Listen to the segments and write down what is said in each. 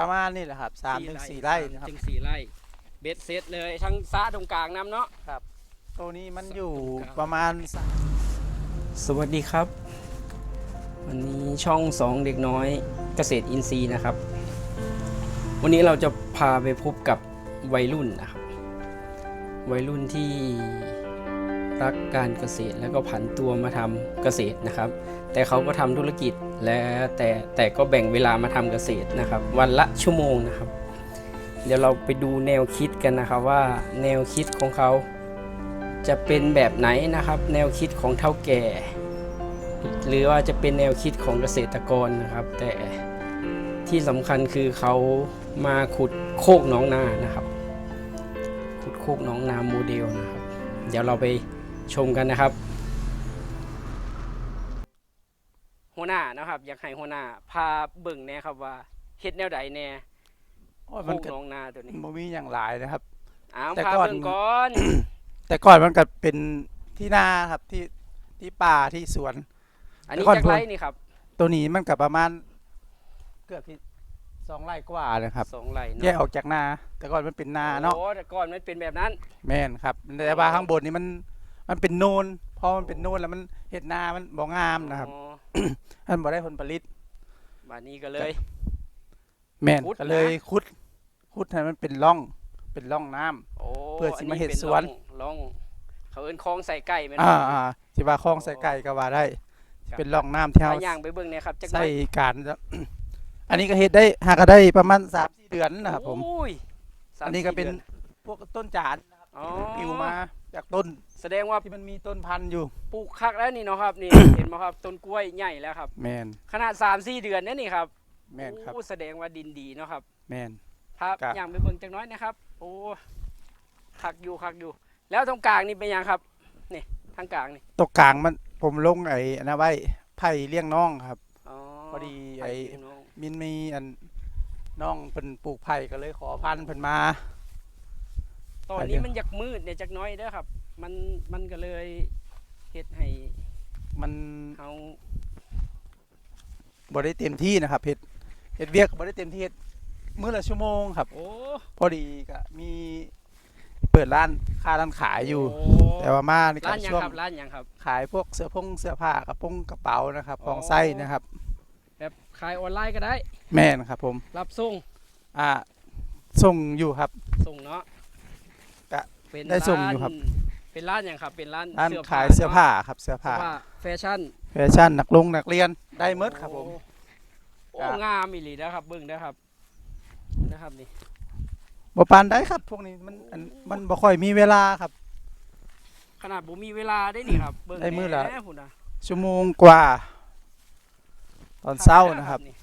ประมาณนี่แหละครับสามถึงสี่ไร่นะครับ ถึงสี่ไร่เบ็ดเสร็จเลยทั้งสระตรงกลางน้ำเนาะ ตัวนี้มันอยู่ครับประมาณสามสวัสดีครับ วันนี้ช่องสองเด็กน้อยเกษตรอินทรีย์นะครับ วันนี้เราจะพาไปพบกับวัยรุ่นนะครับ วัยรุ่นที่ รักการเกษตรแล้วก็ผันตัวมาทำเกษตรนะครับ แต่เขาก็ทำธุรกิจและแต่แต่ก็แบ่งเวลามาทำเกษตรนะครับ วันละชั่วโมงนะครับ เดี๋ยวเราไปดูแนวคิดกันนะครับว่าแนวคิดของเขาจะเป็นแบบไหนนะครับ แนวคิดของเท่าแก่ หรือว่าจะเป็นแนวคิดของเกษตรกรนะครับ แต่ที่สำคัญคือเขามาขุดโคกน้องนานะครับ ขุดโคกน้องนาโมเดลนะครับ เดี๋ยวเราไป ชมกันนะครับ หัวหน้านะครับ อยากให้หัวหน้าพาเบิ่งแหน่ครับว่าเฮ็ดแนวใดแหน่โอ้ยโคมันกก็หน้องนาตัวนี้บ่มีอย่างหลายนะครับ อ้าวแต่พาก่อน เบิ่งก่อน แต่ก่อนมันก็เป็นที่นาครับที่ที่ป่าที่สวน อันนี้แต่ก่อนจักไรนี่ครับตัวนี้มันก็ประมาณ เกือบที่สองไร่กว่านะครับ สองไรเนาะแยกออกจากนา แต่ก่อนมันเป็นนาเนาะโอ้แต่ก่อนมันเป็นแบบนั้น แม่นครับแต่ว่าข้างบนนี่มัน มันเป็นโนนพอมันเป็นโนนแล้วมันเห็ดนามันบ่งามนะครับอ๋อมันบ่ได้ผลผลิต บานนี้ก็เลย แม่นขุดก็เลยนะขุดขุดให้มันเป็นร่องเป็นร่องน้ำ โอ้เพื่อสิมาเฮ็ดป็สวนร่องร่องเขาเอิ้นคลองใส่ไก่แม่นอ่าบ่ อ่าสิว่าคลองใส่ไก่ก็ว่าได้ ครับ เป็นร่องน้ำที่เฮาพาย่างไปเบิ่งเนี่ยครับจักหน่ใส่อยการอันนี้ก็เฮ็ดได้หาก็ได้ประมาณ3-4เดือนนะครับผม โอ้ยสามอันนี้ก็สี่เป็นดือพวกต้นจานอ๋อ ปิวมาจากต้น แสดงว่าที่มันมีต้นพันธุ์อยู่ ปลูกคักแล้วนี่เนาะครับนี่ เห็นไหมครับต้นกล้วยใหญ่แล้วครับ แมนขนาด3 4เดือนเนี่ยนี่ครับแมนครับ โอ้แสดงว่าดินดีเนาะครับ แมนพาครับย่างไปเบิ่งจักหน้อยนะครับ โอ้คักอยู่คักอยู่ แล้วตรงกลางนี่เป็นยังครับนี่ทางกลางนี่ตกกลางมันผมลงไอ้อันนะไว้ไผ่เลี้ยงน้องครับ อ๋อพอดีไปไอ้พี่น้องมินมีอันน้องเป็นปลูกไผ่ก็เลยขอพันธุ์เพิ่นมา ตอนไปเดี๋นี้ยวมันอยากมืดเนี่ยจักหน้อยเด้อครับ มันมันก็เลยเฮ็ดให้มันเฮาบ่ได้เต็มที่นะครับเฮ็ดเฮ็ดเวียกบ่ได้เต็มที่เฮ็ดมื้อละชั่วโมงครับ โอ้พอดีก็มีเปิดร้านค้าร้านขายอยู่โอ้แต่ว่ามาในร้าการนหยังช่วงครับร้านหยังครับ ขายพวกเสื้อผงเสื้อผ้ากระโปรงกระเป๋านะครับอ๋อ ของไส้นะครับ แบบขายออนไลน์ก็ได้ แม่นครับผมรับส่งอ่าส่งอยู่ครับ ส่งเนาะกะเป็นได้ส่งอยู่ครับาน เป็นร้านหยังครับเป็นร้านร้านเสื้อขายเสื้อผ้าครับเสื้อเสื้ผ้าอผ้าแฟชั่นแฟชั่นนักลงนักเรียนได้หมดครับผมโอ้โอ้กะงามอีหลีนะครับเบิ่งนะครับนะครับนี่บ่ปานได้ครับ พวกนี้มันอันมันบ่ค่อยมีเวลาครับ ขนาดบ่มีเวลาได้นี่ครับเบิ่งได้มื้อละแหพุ่นน่ะชั่วโมงกว่า ตอนเช้านะครับนี่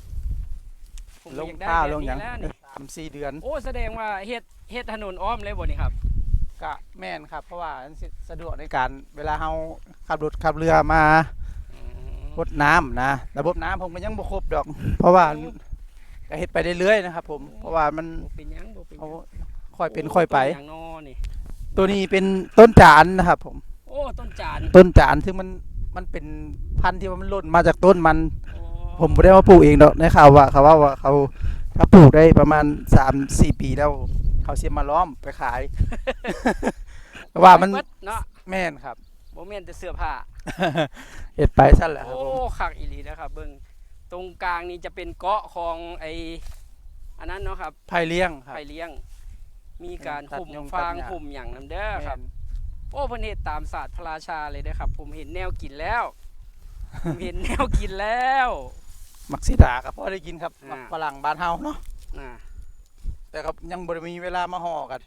ผมลงอยกได้ข้าวแบบลงหยังนี้แวนี่สามสี่เดือน โอ้แสดงว่าเฮ็ดเฮ็ดถนนอ้อมเลยบ่นี่ครับ กะแม่นครับ เพราะว่ามันสิสะดวกในการเวลาเฮาขับรถขับเรือมาอืมรดน้ำนะระบบน้ำผมก็ยังบ่ครบดอก เพราะว่าก็เฮ็ดไปเรื่อยๆนะครับ ผมเพราะว่ามันบ่เป็นหยังบ่เป็นหเอายังค่อยเป็นค่อยไปต้นหยังนอนี่ตัวนี้เป็นต้นจานนะครับผม โอ้ต้นจานต้นจานซึ่งมันมันเป็นพันธุ์ที่ว่ามันหล่นมาจากต้นมัน โอ้ผมไม่ได้มาปลูกเองดอกในข่าวว่าเขาว่าว่าเขาถ้าปลูกได้ประมาณสามสี่ปีแล้ว เขาเสียมาล้อมไปขาย ว่ามันเบิดเนาะแม่นครับบ่แม่นแต่เสื้อผ้า เห็ดไปสั้นแหละครับโอ้ผมคักอีหลีนะครับ เบิ่งตรงกลางนี่จะเป็นเกาะของไออันนั้นเนาะครับไผ่เลี้ยงครับไผ่เลี้ยง มีการตัดคุมยงฟางตัดหญ้าคุมอย่างนํเด้อแม่นครับ โอ้เพิ่นเฮ็ดตามศาสตร์พระราชาเลยเด้อครับ ผมเห็นแนวกินแล้ว ผมเห็นแนวกินแล้ว มักซิดาครับพอได้กินครับอ่า มักฝรั่งบ้านเฮาเนาะน่ะ แต่ครับยังบ่ได้มีเวลามาห่อกัน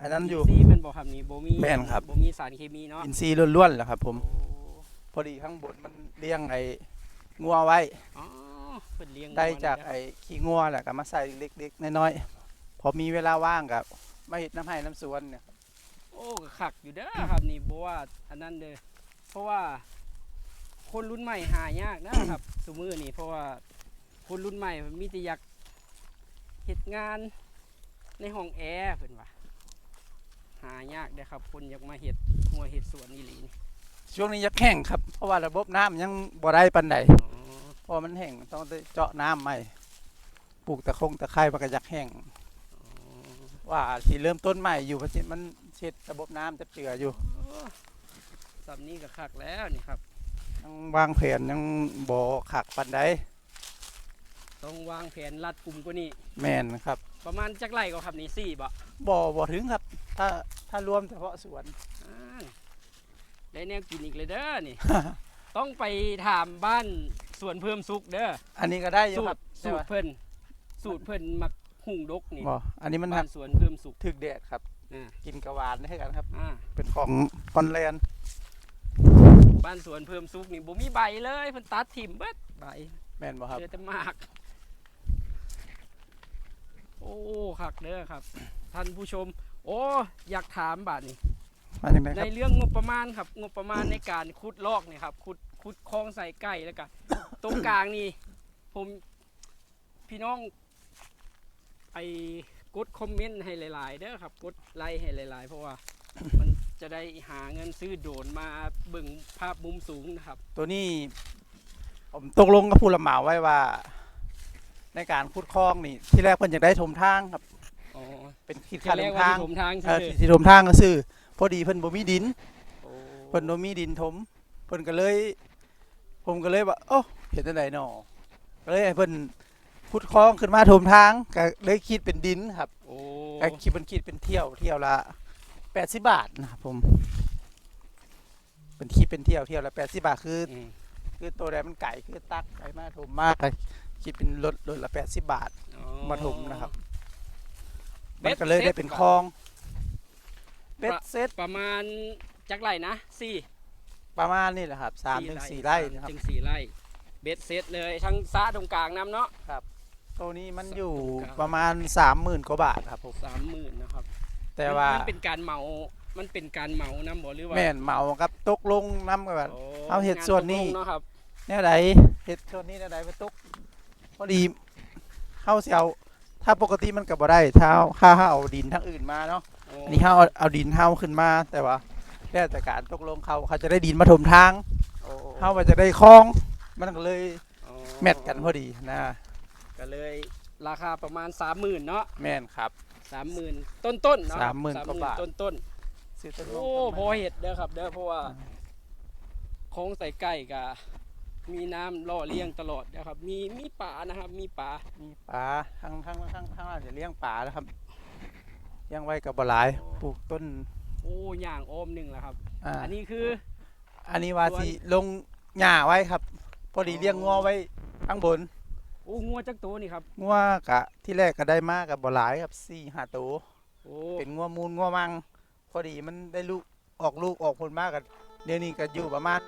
อันนั้นอยู่ ซีมันบ่ครับนี่บ่มีแม่นครับบ่มีสารเคมีเนาะอินทรีย์ล้วนๆแหละครับ ผม โอ้พอดีข้างบนมันเลี้ยงไอ้งัวไว้ อ๋อเพิ่นเลี้ยงได้วัวจากนะครับไอ้ขี้งัวแหละก็มาใส่เล็กๆน้อยๆพอมีเวลาว่างกับมาเห็ดน้ำให้น้ำสวนเนี่ย โอ้ก็คักอยู่เด้อครับนี่บ่ว่าอันนั้นเด้อเพราะว่า คนรุ่นใหม่หายากนะครับ สมือนี่เพราะว่าคนรุ่นใหม่มีแต่อยาก เฮ็ดงานในห้องแอร์เพิ่นว่าหายากเด้อครับคนอยากมาเฮ็ดหัวเฮ็ดสวนอีหลีนี่ช่วงนี้ยักแห้งครับ เพราะว่าระบบน้ำยังบ่ได้ปันใดอ๋อเพราะมันแห้งต้องได้เจาะน้ำใหม่ปลูกตะคงตะไคร้มันก็อยากแห้งว่าสิเริ่มต้นใหม่อยู่เพราะฉะนั้นมันเช็ดระบบน้ำจะเจืออยู่สำนี้ก็คักแล้วนี่ครับ ยังวางแผนยังบ่ขักปันใด ต้องวางแผนรัดกลุ่มกว่านี้ แม่นครับประมาณจักไรก็ครับนี่สี่บ่บ่บ่ถึงครับ ถ้าถ้ารวมเฉพาะสวนอ่าได้แนวกินอีกเลยเด้อนี่ ต้องไปถามบ้านสวนเพิ่มสุกเด้ออันนี้ก็ได้อยู่สูครัตบรสูตรเพิ่นสูตรเพิ่นมักหุ่งดกนี่บ่อันนี้มันบ้าหันกสวนเพิ่มสุกถึกแดดครับ อ่ากินกระหวานให้กันครับ อ่าเป็นของฮอนแลนด์บ้านสวนเพิ่มสุกนี่บ่มีใบเลยเพิ่นตัดถิ่มเบิดใบแม่นบ่ครับเหลือแต่หมากโอ้ คักเด้อครับ ท่านผู้ชม โอ้อยากถามบาดนี่มาจังไดในครับเรื่องงบประมาณครับ งบประมาณในการขุดลอกเนี่ยครับขุดขุดคลองใส่ไก่แล้วกันตรงกลางนี่ผมพี่น้องไอ้กดคอมเมนต์ให้หลาย ๆเด้อครับกดไลค์ให้หลาย ๆ เพราะว่า มันจะได้หาเงินซื้อโดรนมาเบิ่งภาพมุมสูงนะครับ ตัวนี้ ผมตกลงกับผู้รับเหมาไว้ว่า ในการขุดคลองนี่ที่แรกเพิ่นอยากได้ถมทางครับ อ๋อเป็นคิดที่ค่าแรถกมว่าทางที่ถมทางเอใช่อไหมที่ถมทางก็ซื้อพอดีเพิ่นบ่มีดินโอ้เพิ่นบ่มีดินถมเพิ่นก็เลย ผมก็เลยว่าโอ้เห็นจังไดหนอก็เลยให้เพิ่นขุดคลองขึ้นมาถมทางก็เลยคิดเป็นดินครับโอ้ก็คิดมันคิดเป็นเที่ยวเที่ยวละ80บาทนะครับผมเป็นคิดเป็นเที่ยวเที่ยวละ80บาทคือ อืมคือตัวใดมันไก่คือตักไก่มาถมมากก็ คิดเป็นรถรถละ80บาท อ๋อมาถมนะครับเบ็มันดก็เลยได้เป็นคลองเบ็ดเซตประมาณจักไรนะสี่ประมาณนี่แหละครับสามถึงสี่ไร่นะครับ ถึงสี่ไร่เบ็ดเสร็จเลยทั้งซะตรงกลางน้ำเนาะ ตัวนี้มันอยู่ครับประมาณสามหมื่นกว่าบาทครับผมสามหมื่นนะครับแต่ว่ามันเป็นการเหมา มันเป็นการเหมาน้ำบ่หรือว่าแม่นเหมากับตกลงน้ำกับ โเอาเห็ดส่วนนี้ งาตกลงเนาะครับ แนวใดเฮ็ดส่วนนี้แนวใดไปตก พอดีเฮาสิเอาถ้าปกติมันก็บ่ได้ถ้าถ้าเฮาเอาดินทั้งอื่นมาเนาะโอ้อันนี้เฮาเอาเอาดินเฮาขึ้นมาแต่ว่าแล้วแต่การตกลงเขาเขาจะได้ดินมาถมทางโอ้เฮาว่าจะได้คลอง มันก็เลยอ๋อแมทกันพอดีนะก็เลยราคาประมาณสามหมื่นเนาะแม่นครับสามหมื่นต้นต้นๆเนาะสามหมื่นกว่าบาทต้นต้นซื้อๆต้นโอ้พอเห็ดเด้อครับเด้อเพราะว่าโค้งใส่ไก่กะ มีน้ำล่อเลี้ยงตลอดนะครับ มีมีป่านะครับ มีป่ามีปลาทางทางทางทางเราจะเลี้ยงปลาแล้วครับเลี้ยงไว้กับบ่หลายปลูกต้น โอ้ย่างโอมหนึ่งแล้วครับ อ่า อันนี้คือ อันนี้ว่าสิลงหญ้าไว้ครับ พอดีเลี้ยงงัวไว้ข้างบนโอ้งัวจักตัวนี่ครับงัวกะที่แรกก็ได้มากับบ่หลายครับสี่ห้าตัวโอ้เป็นงัวมูลงัวมัง พอดีมันได้ลูกออกลูกออกผลมากกับเดี๋ยวนี้ก็อยู่ประมาณ